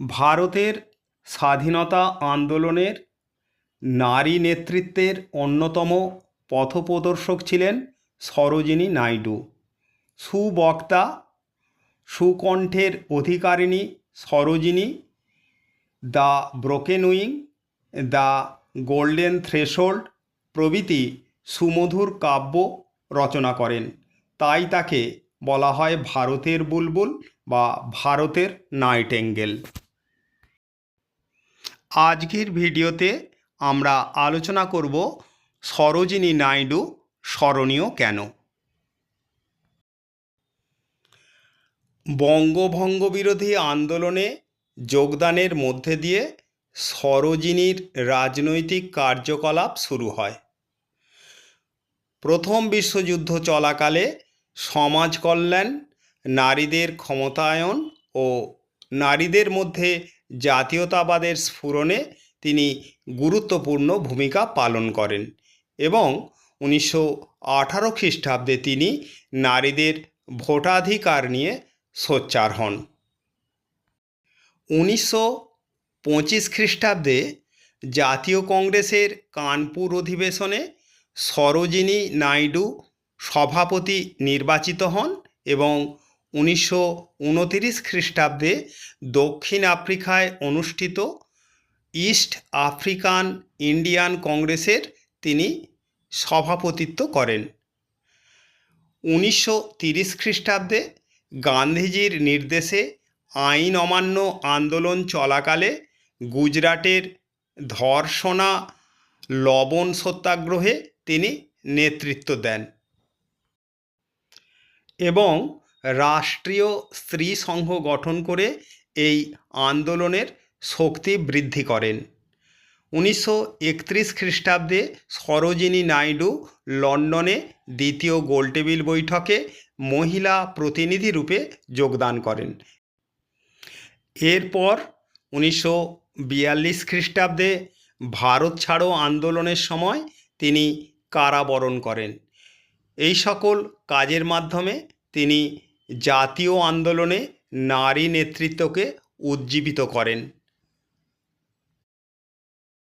ভারতের স্বাধীনতা আন্দোলনের নারী নেতৃত্বের অন্যতম পথপ্রদর্শক ছিলেন সরোজিনী নাইডু। সুবক্তা, সুকণ্ঠের অধিকারিণী Sarojini, the broken wing the golden threshold প্রভৃতি সুমধুর কাব্য রচনা করেন। তাই তাকে বলা হয় ভারতের বুলবুল বা ভারতের নাইটেঙ্গেল। আজকের ভিডিওতে আমরা আলোচনা করব সরোজিনী নাইডু, স্মরণীয় কেন? বঙ্গভঙ্গ বিরোধী আন্দোলনে যোগদানের মধ্যে দিয়ে সরোজিনীর রাজনৈতিক কার্যকলাপ শুরু হয়। প্রথম বিশ্বযুদ্ধ চলাকালে সমাজ কল্যাণ, নারীদের ক্ষমতায়ন ও নারীদের মধ্যে জাতীয়তাবাদের স্ফুরণে তিনি গুরুত্বপূর্ণ ভূমিকা পালন করেন এবং উনিশশো আঠারো খ্রিস্টাব্দে তিনি নারীদের ভোটাধিকার নিয়ে সোচ্চার হন। উনিশশো পঁচিশ খ্রিস্টাব্দে জাতীয় কংগ্রেসের কানপুর অধিবেশনে সরোজিনী নাইডু সভাপতি নির্বাচিত হন এবং উনিশশো উনতিরিশ খ্রিস্টাব্দে দক্ষিণ আফ্রিকায় অনুষ্ঠিত ইস্ট আফ্রিকান ইন্ডিয়ান কংগ্রেসের তিনি সভাপতিত্ব করেন। উনিশশো তিরিশ খ্রিস্টাব্দে গান্ধীজির নির্দেশে আইন অমান্য আন্দোলন চলাকালে গুজরাটের ধর্ষণা লবণ সত্যাগ্রহে তিনি নেতৃত্ব দেন। এবং রাষ্ট্রীয় স্ত্রী সংঘ গঠন করে এই আন্দোলনের শক্তি বৃদ্ধি করেন। উনিশশো একত্রিশ খ্রিস্টাব্দে সরোজিনী নাইডু লন্ডনে দ্বিতীয় গোলটেবিল বৈঠকে মহিলা প্রতিনিধি রূপে যোগদান করেন। এরপর উনিশশো বিয়াল্লিশ খ্রিস্টাব্দে ভারত ছাড়ো আন্দোলনের সময় তিনি কারাবরণ করেন। এই সকল কাজের মাধ্যমে তিনি জাতীয় আন্দোলনে নারী নেতৃত্বকে উজ্জীবিত করেন।